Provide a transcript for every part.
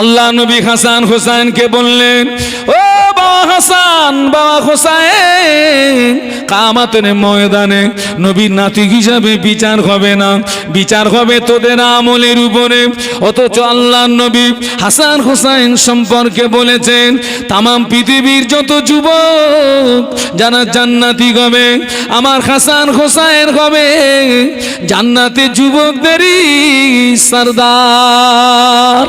আল্লাহ নবী হাসান হোসাইনকে বললেন ও হাসান, বাবা হোসাইন। কামাতের ময়দানে নবীর নাতি হিসাবে বিচার হবে না। বিচার হবে তোদের আমলের উপরে। অথচ আল্লাহ নবী হাসান হোসাইন সম্পর্কে বলেছেন, তামাম পৃথিবীর যত যুবক যারা জান্নাতি হবে, আমার হাসান হোসাইন হবে। জান্নাতে যুবকদেরই সর্দার।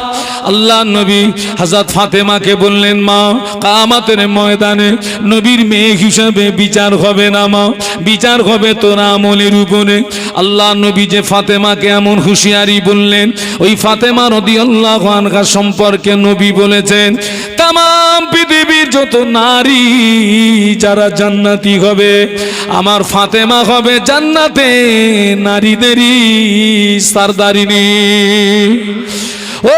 আল্লাহ নবী হাজাত ফাতেমাকে বললেন, মা, কামাতের ময়দানে নবীর মেয়ে হিসাবে বিচার হবে না, মা। বিচার হবে তোর আমলের উপরে। আল্লাহ নবী যে ফাতেমাকে এমন হুঁশিয়ারি বললেন, ওই ফাতেমা নদী আল্লাহ আনহা সম্পর্কে নবী বলেছেন তাম পৃথিবীর যত নারী যারা জান্নাতি হবে, আমার ফাতেমা হবে জান্নাতে নারীদেরই সারদারিনী। ও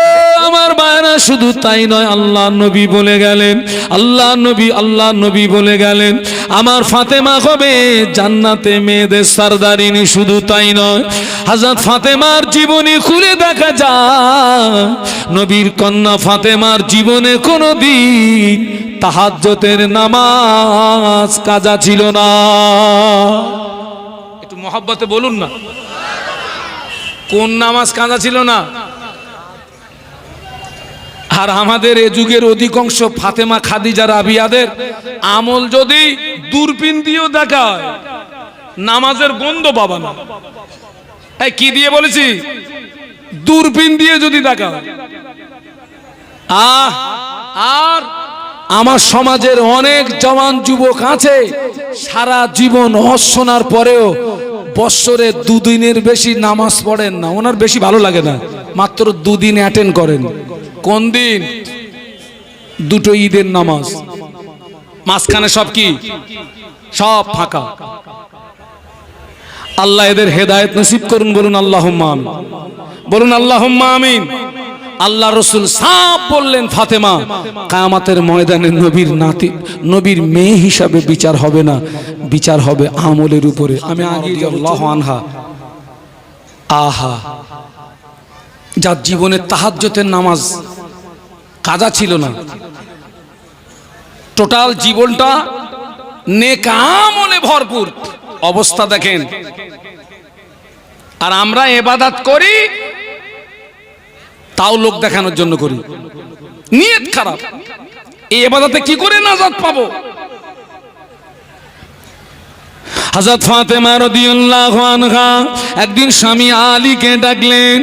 বায়না শুধু তাই নয়, আল্লাহ নবী বলে গেলেন, আল্লাহ নবী আল্লাহ নবী বলে গেলেন, আমার ফাতেমা হবে জান্নাতে মেয়েদের সারদারিনী, শুধু তাই নয় হাজার ফাতেমার জীবনী খুলে দেখা যায়, নবীর কন্যা ফাতেমার জীবনে কোনো দিন তাহাজ্জতের নামাজ কাজা ছিল না। একটু মহাব্বতে বলুন না। কোন নামাজ কাজা ছিল না? আর আমাদের এ যুগের অধিকাংশ ফাতেমা, খাদিজা, রাবিয়াদের আমল যদি দূরবীন দিয়েও দেখা নামাজের গন্ধ পাবা না। কি দিয়ে বলেছি? দূরবীন দিয়ে যদি দেখা আহ, আর আমার সমাজের অনেক জওয়ান যুবক আছে, সারা জীবন অশোনার পরেও বৎসরে দুদিনের বেশি নামাজ পড়েন না। ওনার বেশি ভালো লাগে না, মাত্র দুদিন অ্যাটেন্ড করেন। কোন দিন? দুটো ঈদের নামাজ। মাঝখানে সব কি? সব ফাঁকা। আল্লাহ এদের হেদায়েত নসিব করুন, বলুন আল্লাহ বলুন আল্লাহ আমিন। আল্লাহ রসুল সাপ বললেন, ফাতেমা, কায়ামাতের ময়দানে নবীর নাতি, নবীর মেয়ে হিসাবে বিচার হবে না। বিচার হবে আমলের উপরে। আমি আগে আনহা। আহা। যার জীবনে তাহাজ্জতের নামাজ কাজা ছিল না। টোটাল জীবনটা নেকামলে ভরপুর। অবস্থা দেখেন। আর আমরা এবাদাত করি, তাও লোক দেখানোর জন্য করি। নিয়ত খারাপ। এই এবাদাতে কি করে নাজাত পাবো? হযরত ফাতেমা রাদিয়াল্লাহু আনহা একদিন স্বামী আলীকে ডাকলেন,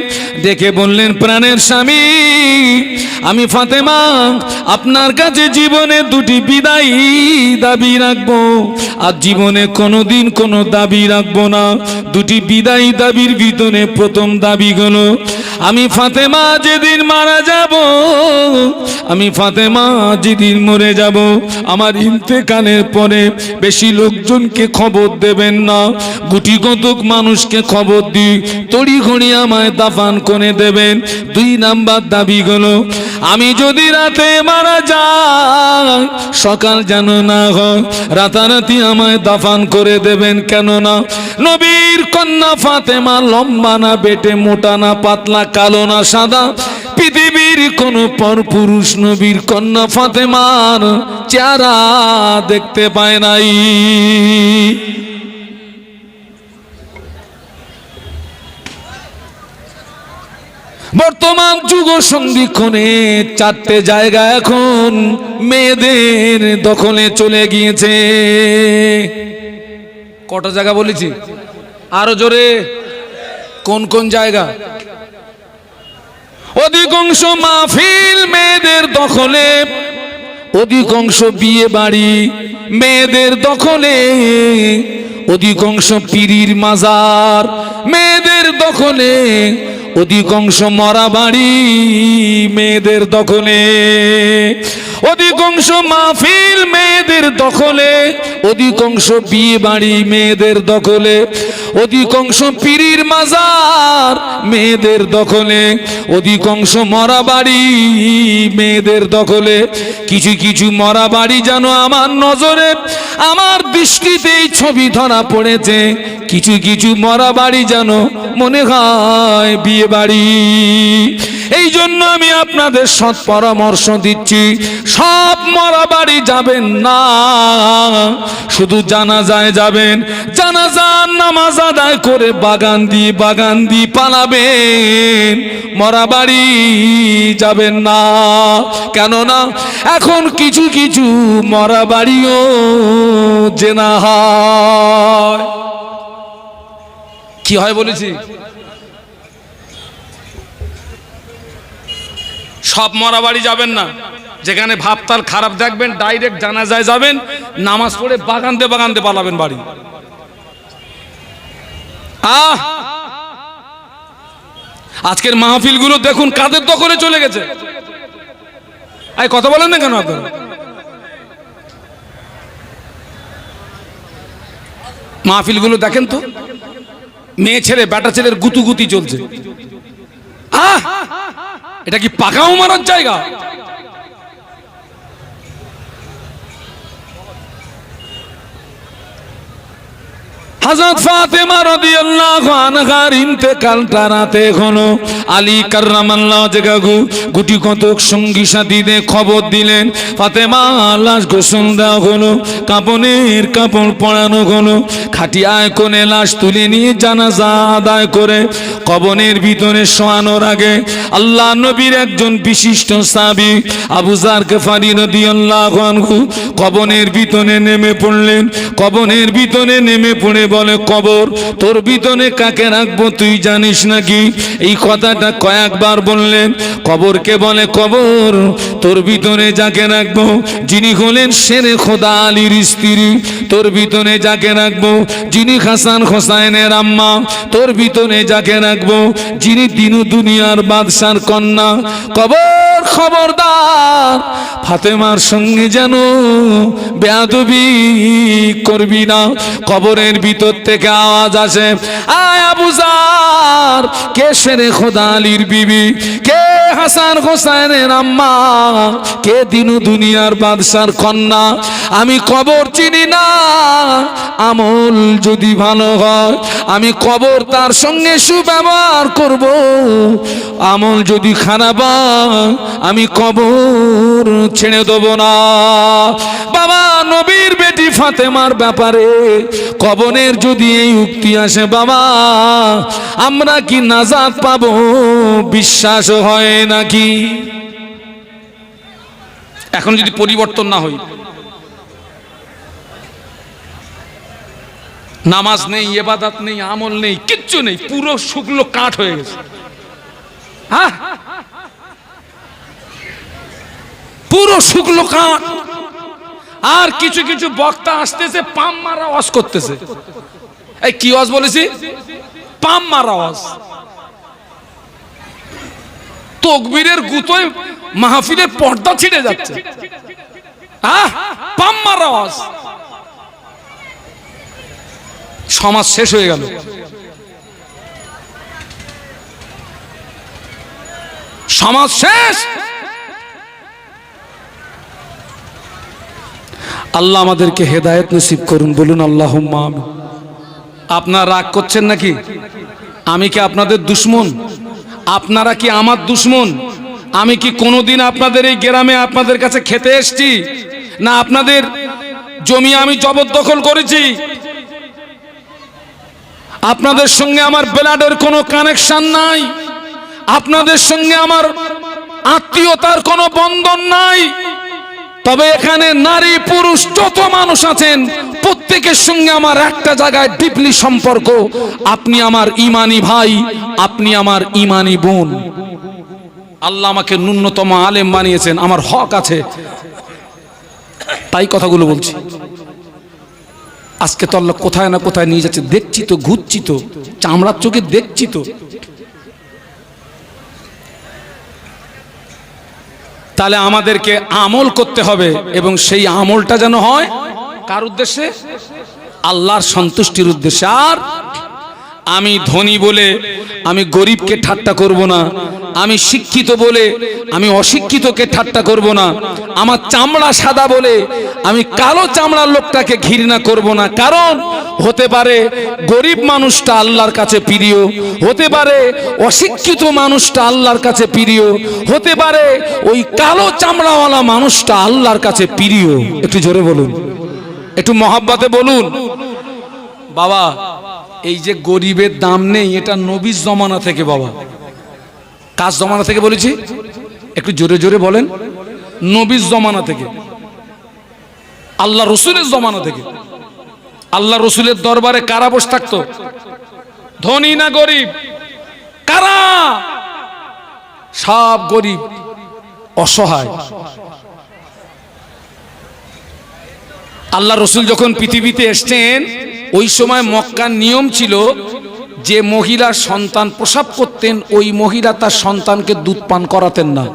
ডেকে বললেন, প্রাণের স্বামী, আমি ফাতেমা, আপনার কাছে জীবনে দুটি বিদায়ী দাবি রাখব। আর জীবনে কোনোদিন কোনো দাবি রাখব না। দুটি বিদায়ী দাবির ভিতরে প্রথম দাবি হলো, আমি ফাতেমা যেদিন মারা যাব, আমি ফাতেমা যেদিন মরে যাব। আমার ইন্তেকালের পরে বেশি লোকজনকে খবর দেবেন না। গুটি কতক মানুষকে খবর দিই। তড়ি ঘড়ি আমায় দাফান করে দেবেন। দুই নাম্বার দাবি হলো, আমি যদি রাতে মারা যাই, সকাল যেন না হয়, রাতারাতি আমায় দাফান করে দেবেন কেন না নবীর কন্যা ফাতেমা লম্বা না বেটে, মোটা না পাতলা, কালো না সাদা, পৃথিবীর কোন পর পুরুষ নবীর কন্যা ফাতেমার চেহারা দেখতে পায় নাই। বর্তমান যুগ সন্ধিক্ষণে চারটে জায়গা এখন মেয়েদের দখলে চলে গিয়েছে। কটা জায়গা বলেছি? আরও জোরে। কোন কোন জায়গা? অধিকাংশ মাহফিল মেয়েদের দখলে, অধিকাংশ বিয়ে বাড়ি মেয়েদের দখলে, অধিকাংশ পিরির মাজার মেয়েদের দখলে অধিকাংশ মরা বাড়ি মেয়েদের দখলে। অধিকাংশ মাহফিল মেয়েদের দখলে। অধিকাংশ বিয়ে বাড়ি মেয়েদের দখলে। অধিকাংশ পীরির মাজার মেয়েদের দখলে, অধিকাংশ মরা বাড়ি মেয়েদের দখলে। কিছু কিছু মরা বাড়ি যেন আমার নজরে, আমার দৃষ্টিতে এই ছবি ধরা পড়েছে। কিছু কিছু মরা বাড়ি যেন মনে হয় বিয়ে বাড়ি। এই জন্য আমি আপনাদের সৎ পরামর্শ দিচ্ছি, সব মরা বাড়ি যাবেন না। শুধু জানাজায় যাবেন, জানাজার নামাজ আদায় করে বাগান দিয়ে বাগান দিয়ে পালাবেন, মরা বাড়ি যাবেন না। কেননা এখন কিছু কিছু মরা বাড়িও জেনা কি হয় বলেছি? সব মরা বাড়ি যাবেন না। যেখানে ভাবতাল খারাপ দেখবেন, ডাইরেক্ট জানাজায় যাবেন, নামাজ পড়ে বাগানতে বাগানতে পালাবেন বাড়ি। আহ! আজকের মাহফিলগুলো দেখুন কাদের দখলে চলে গেছে। আই কথা বলেন না কেন আপনারা? মাহফিলগুলো দেখেন তো? মেয়ে ছেলে, বেটা ছেলের গুতুগুতি চলছে। আহ! এটা কি পাকাও মারার জায়গা? হযরত ফাতেমা রাদিয়াল্লাহু আনহার ইন্তেকালটা রাতে হলো আলী কাররামাল্লাহ জাগাগু গুটি কতক সঙ্গী সাথীদের খবর দিলেন। ফাতেমা লাশ গোসল দেওয়া হলো, কাপনের কাপড় পরানো হলো, খাটিয়ায় কোণে লাশ তুলে নিয়ে জানাজা আদায় করে কবনের ভিতরে শোয়ানোর আগে আল্লাহ নবীর একজন বিশিষ্ট সাবি আবু জার গেফারি রাদিয়াল্লাহু আনহু কবনের ভিতরে নেমে পড়লেন। কবনের ভিতরে নেমে পড়ে বলে কবর, তোর ভিতরে কাকে রাখব তুই জানিস নাকি? এই কথাটা কয়েকবার বললেন, কবরকে বলে কবর, তোর ভিতরে যাকে রাখব? যিনি হলেন শেরে খোদা আলীর স্ত্রী, তোর ভিতরে যাকে রাখব? যিনি হাসান হোসাইনের আম্মা, তোর ভিতরে যাকে রাখব? যিনি দিনু দুনিয়ার বাদশার কন্যা, কবর খবরদার, ফাতেমার সঙ্গে যেন বেয়াদবি করবি না। কবরের ভিতর থেকে আওয়াজ আসে, আয় আবুজার কে সেরে খোদা আলীর বিবি? কে হাসান হোসাইনের আম্মা? কে দিনু দুনিয়ার বাদশার কন্যা? আমি কবর চিনি না, আমল যদি ভালো হয়, আমি কবর তার সঙ্গে সুব্যবহার করব। আমল যদি খারাপ আমি কবর ছেড়ে দেব না। বাবা, নবীর বেটি ফাতেমার ব্যাপারে কবনের যদি এই উক্তি আসে, বাবা, আমরা কি নাজাদ পাবো? বিশ্বাস হয় নাকি? এখন যদি পরিবর্তন না হই নামাজ নেই এবাদাত নেই, আমল নেই, কিচ্ছু নেই, পুরো শুকলো কাঠ হয়ে গেছে। হ্যাঁ? পুরো শুকলো কাঠ। আর কিছু কিছু বক্তা আসতেছে পাম মারা ওয়াজ করতেছে। এই কি ওয়াজ বলেছি? পাম মারা ওয়াজ তকবীরের গুতোয় মাহফিলের পর্দা ছিঁড়ে যাচ্ছে। হ্যাঁ পাম মারা ওয়াজ সমাজ শেষ হয়ে গেল। সমাজ শেষ! আল্লাহ আমাদেরকে হেদায়েত নসিব করুন, বলুন আল্লাহ আপনার রাগ করছেন নাকি? আমি কি আপনাদের দুশ্মন? আপনারা কি আমার দুশ্মন? আমি কি কোনোদিন আপনাদের এই গ্রামে আপনাদের কাছে খেতে এসছি? না আপনাদের জমি আমি জবরদখল করেছি? আপনাদের সঙ্গে আমার ব্লাডের কোনো কানেকশন নাই? আপনাদের সঙ্গে আমার আত্মীয়তার কোনো বন্ধন নাই? তবে এখানে নারী, পুরুষ যত মানুষ আছেন, প্রত্যেকের সঙ্গে আমার একটা জায়গায় ডিপলি সম্পর্ক। আপনি আমার ইমানি ভাই, আপনি আমার ইমানি বোন। আল্লাহ আমাকে ন্যূনতম আলেম বানিয়েছেন, আমার হক আছে। তাই কথাগুলো বলছি। আজকে তো আল্লাহ কোথায় না কোথায় নিয়ে যাচ্ছে, দেখছি তো, ঘুরছি তো, চামড়ার চোখে দেখছি তো। তাহলে আমাদেরকে আমল করতে হবে এবং সেই আমলটা যেন হয় কার উদ্দেশ্যে? আল্লাহর সন্তুষ্টির উদ্দেশ্যে। আর আমি ধনী বলে আমি গরিবকে ঠাট্টা করব না। আমি শিক্ষিত বলে আমি অশিক্ষিতকে ঠাট্টা করব না। আমার চামড়া সাদা বলে আমি কালো চামড়ার লোকটাকে ঘৃণা করব না। কারণ হতে পারে গরিব মানুষটা আল্লাহর কাছে প্রিয়, হতে পারে অশিক্ষিত মানুষটা আল্লাহর কাছে প্রিয়, হতে পারে ওই কালো চামড়াওয়ালা মানুষটা আল্লাহর কাছে প্রিয়। একটু জোরে বলুন, একটু মহাব্বাতে বলুন। বাবা এই যে গরিবের দাম নেই, এটা নবীর জমানা থেকে বাবা। কাজ জমানা থেকে বলেছি? একটু জোরে জোরে বলেন। নবীর জমানা থেকে। আল্লাহ রসুলের জমানা থেকে। আল্লাহ রসুলের দরবারে কারা বসে থাকতো? ধনী না গরিব? কারা? সব গরিব, অসহায়। আল্লাহ রসুল যখন পৃথিবীতে এসছেন, ওই সময় মক্কার নিয়ম ছিল যে মহিলা সন্তান প্রসাব করতেন, ওই মহিলা তার সন্তানকে দুধ পান করাতেন না।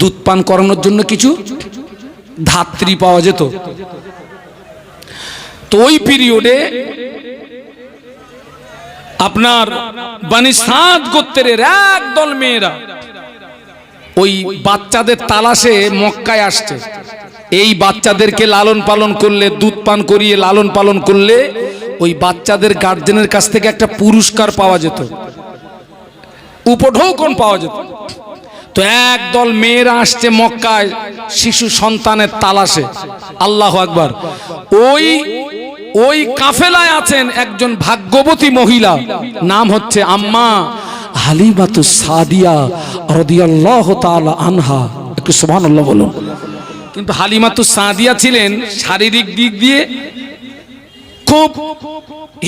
দুধ পান করানোর জন্য কিছু ধাত্রী পাওয়া যেত। তো ওই পিরিয়ডে আপনার বানি সাত গোত্রের একদল মেয়েরা ওই বাচ্চাদের তালাশে মক্কায় আসছে। এই বাচ্চাদেরকে লালন পালন করলে, দুধ পান করিয়ে লালন পালন করলে, ওই বাচ্চাদের গার্জেনের কাছ থেকে একটা পুরস্কার পাওয়া যেত। উপঢৌকন পাওয়া যেত। তো একদল মেয়েরা আসছে মক্কায়, শিশু সন্তানের তালাশে। আল্লাহ আকবার। ওই ওই কাফেলায় আছেন একজন ভাগ্যবতী মহিলা, নাম হচ্ছে আম্মা হালিমাতু সাদিয়া রাদিয়াল্লাহু আনহা। একটু সুবহানাল্লাহ বলুন। কিন্তু হালিমাতু সাদিয়া ছিলেন, শারীরিক দিক দিয়ে খুব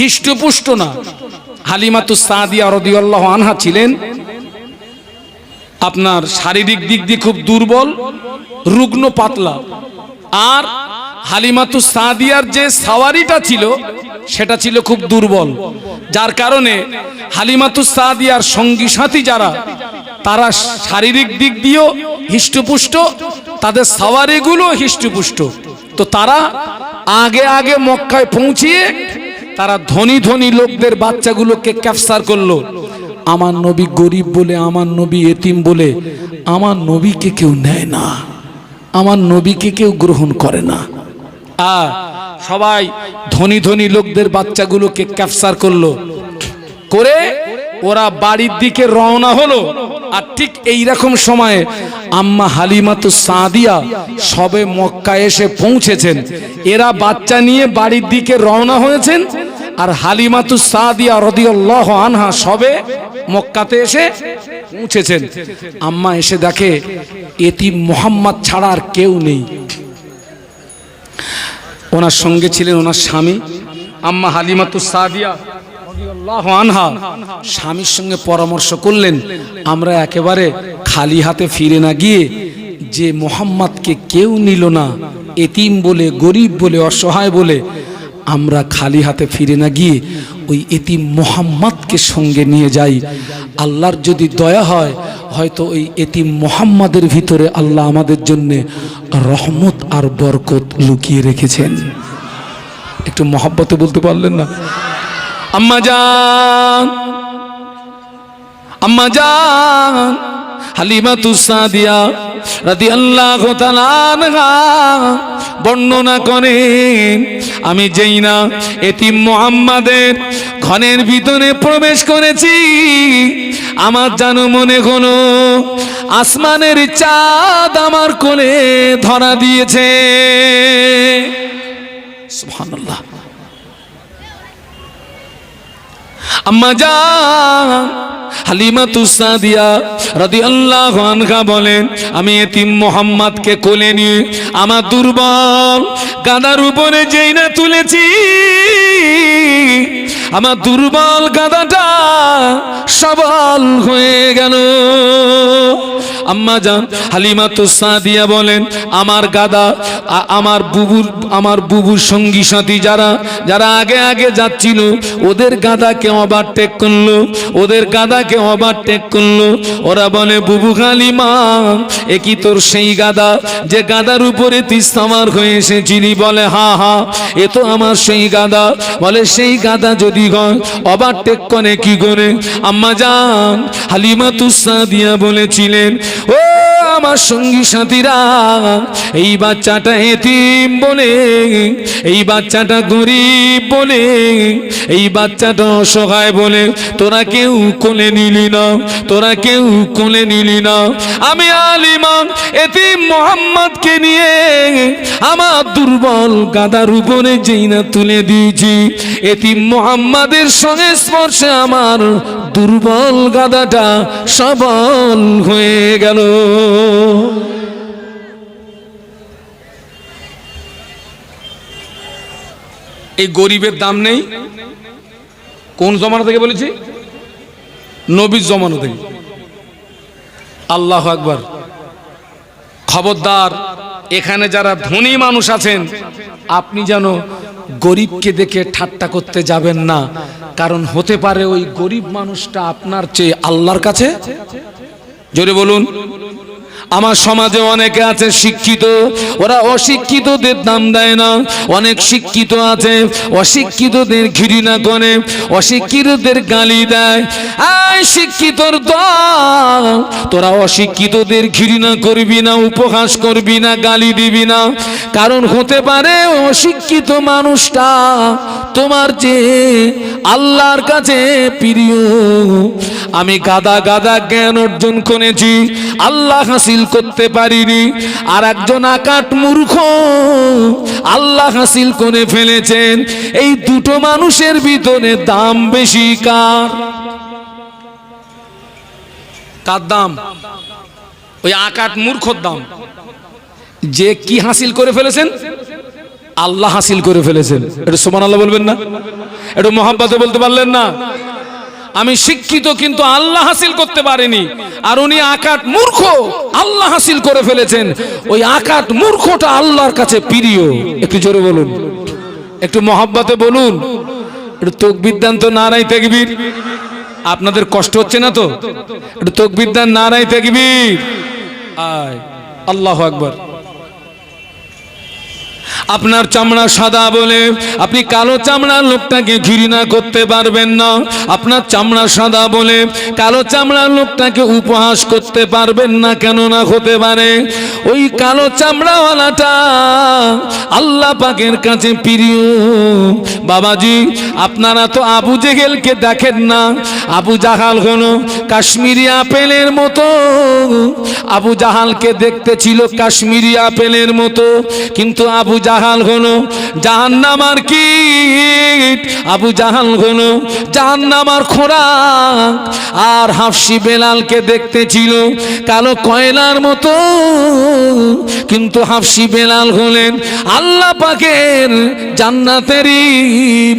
হিষ্টপুষ্ট না। হালিমাতু সাদিয়া রাদিয়াল্লাহু আনহা ছিলেন। আপনার শারীরিক দিক দিয়ে খুব দুর্বল, রুগ্ন পাতলা। আর হালিমাতু সাদিয়ার যে সাওয়ারিটা ছিল, সেটা ছিল খুব দুর্বল। যার কারণে হালিমাতু সাদিয়ার সঙ্গী সাথী যারা, তারা শারীরিক দিক দিয়েও হিষ্টপুষ্ট তাদের সাওয়ারিগুলো হিষ্টপুষ্ট। তো তারা আগে আগে মক্কায় পৌঁছিয়ে তারা ধনী ধনী লোকদের বাচ্চাগুলোকে ক্যাপচার করল। আমার নবী গরিব বলে, আমার নবী এতিম বলে, আমার নবীকে কেউ নেয় না। আমার নবীকে কেউ গ্রহণ করে না। আ, সবাই ধনী ধনী লোকদের বাচ্চাগুলোকে ক্যাপচার করল। করে ওরা বাড়ির দিকে রওনা হলো। আর ঠিক এই রকম সময়ে আম্মা হালিমাতু সাদিয়া সবে মক্কা এসে পৌঁছেছেন। এরা বাচ্চা নিয়ে বাড়ির দিকে রওনা হয়েছেন আর হালিমাতু সাদিয়া রদিয়াল্লাহু আনহা সবে মক্কাতে এসে পৌঁছেছেন। আম্মা এসে দেখে এটি মোহাম্মদ ছাড়া আর কেউ নেই। ওনার সঙ্গে ছিলেন ওনার স্বামী, আম্মা হালিমাতু সাদিয়া। আনহা, স্বামীর সঙ্গে পরামর্শ করলেন, আমরা একেবারে খালি হাতে ফিরে না গিয়ে যে মোহাম্মদকে কেউ নিল না, এতিম বলে, গরিব বলে, অসহায় বলে, আমরা খালি হাতে ফিরে না গিয়ে ওই এতিম মোহাম্মদকে সঙ্গে নিয়ে যাই। আল্লাহর যদি দয়া হয়, হয়তো ওই এতিম মোহাম্মদের ভিতরে আল্লাহ আমাদের জন্য রহমত আর বরকত লুকিয়ে রেখেছেন। একটু মহাব্বতে বলতে পারলেন না? আম্মা জান আম্মা জান হালিমাতু সাদিয়া রাদিয়াল্লাহু তাআলা আনহা বর্ণনা করেন, আমি যেই না এতিম মুহাম্মাদের ঘরের ভিতরে প্রবেশ করেছি, আমার জানো মনে হলো আসমানের চাঁদ আমার কোলে ধরা দিয়েছে। সুবহানাল্লাহ। আম্মা জান তুসাদিয়া সাদিয়া আল্লাহ আনহা বলেন, আমি এতিম মোহাম্মদকে কোলে নিয়ে আমার দুর্বল গাদার উপরে যেই না তুলেছি আমার দুর্বল গাদাটা সবল হয়ে গেল। আম্মা জান হালিমাতু সাদিয়া বলেন, আমার গাদা আমার বুবুর আমার বুবুর সঙ্গী সাথী যারা যারা আগে আগে যাচ্ছিল, ওদের গাদাকে ওভারটেক করল, ওদের গাদাকে ওভারটেক করল। ওরা বলে, বুবু হালিমা, এ কি তোর সেই গাদা যে গাদার উপরে তুই সামার হয়ে এসেছিলি? বলে, হা হা, এ তো আমার সেই গাদা। বলে, সেই গাদা যদি যদি হয় ওভারটেক করে কি করে? আম্মা যান হালিমা তুসা দিয়া বলেছিলেন ও আমার সঙ্গী সাথীরা, এই বাচ্চাটা এতিম বলে, এই বাচ্চাটা গরিব বলে, এই বাচ্চাটা অসহায় বলে, তোরা কেউ কোলে নিলি না, তোরা কেউ কোলে নিলি না। আমি আলিমান, এতিম মোহাম্মদকে নিয়ে আমার দুর্বল গাদার উপরে যেই না তুলে দিয়েছি। এতিম মোহাম্মদের সঙ্গে স্পর্শে আমার দুর্বল গাদাটা সবল হয়ে গেল। এই গরিবের দাম নেই। কোন জমানা থেকে বলেছি? নবীর জমানা থেকে। আল্লাহ আকবার। খবরদার, এখানে যারা ধনী মানুষ আছেন, আপনি যেন গরিবকে দেখে ঠাট্টা করতে যাবেন না। কারণ হতে পারে ওই গরিব মানুষটা আপনার চেয়ে আল্লাহর কাছে। জোরে বলুন। আমার সমাজে অনেকে আছে শিক্ষিত, ওরা অশিক্ষিতদের দাম দেয় না। অনেক শিক্ষিত আছে, অশিক্ষিতদের ঘৃণা করে, অশিক্ষিতদের গালি দেয়। আয় শিক্ষিতর দল, তোরা অশিক্ষিতদের ঘৃণা করবি না, উপহাস করবি না, গালি দিবি না। কারণ হতে পারে অশিক্ষিত মানুষটা তোমার যে আল্লাহর কাছে প্রিয়। আমি গাদা গাদা জ্ঞান অর্জন করেছি। আল্লাহ হাসিল করতে পারিনি। আর একজন আকাট মূর্খ আল্লাহ হাসিল করে ফেলেছেন। এই দুটো মানুষের ভিতরে দাম বেশি কার? কার দাম? ওই আকাট মূর্খর দাম। যে কি হাসিল করে ফেলেছেন? আল্লাহ হাসিল করে ফেলেছেন। এটা সমান আল্লাহ বলবেন না? একটু মোহাম্মতে বলতে পারলেন না? আমি শিক্ষিত কিন্তু আল্লাহ হাসিল করতে পারিনি। আর উনি আকাট মূর্খ, আল্লাহ হাসিল করে ফেলেছেন। ওই আকাট মূর্খটা আল্লাহর কাছে প্রিয়। একটু জোরে বলুন। একটু মহাব্বাতে বলুন। একটু তকবিদ্যান তো নারাই তেকবির। আপনাদের কষ্ট হচ্ছে না তো? একটু তোক তকবিদ্যান নারাই তেকবির। আয়, আল্লাহ আকবার। আপনার চামড়া সাদা বলে, আপনি কালো চামড়ার লোকটাকে ঘৃণা করতে পারবেন না। আপনার চামড়া সাদা বলে, কালো চামড়ার লোকটাকে উপহাস করতে পারবেন না কেন না হতে পারে। ওই কালো চামড়াওয়ালাটা আল্লাহ পাকের কাছে প্রিয়। বাবাজি, আপনারা তো আবু জেহেলকে দেখেন না। আবু জাহাল হলো কাশ্মীরি আপেলের মতো। আবু জাহালকে দেখতে ছিল কাশ্মীরি আপেলের মতো। কিন্তু আবু জাহাল হলো জাহান্নামার কীট আবু জাহাল হলো জাহান্নামার খোরাক। আর হাফসি বেলালকে দেখতে ছিল কালো কয়লার মতো। কিন্তু হাফসি বেলাল হলেন আল্লাহ পাকের জান্নাতেরই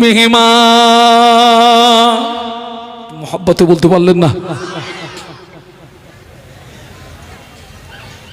মেহমান। মহব্বতে বলতে পারলেন না।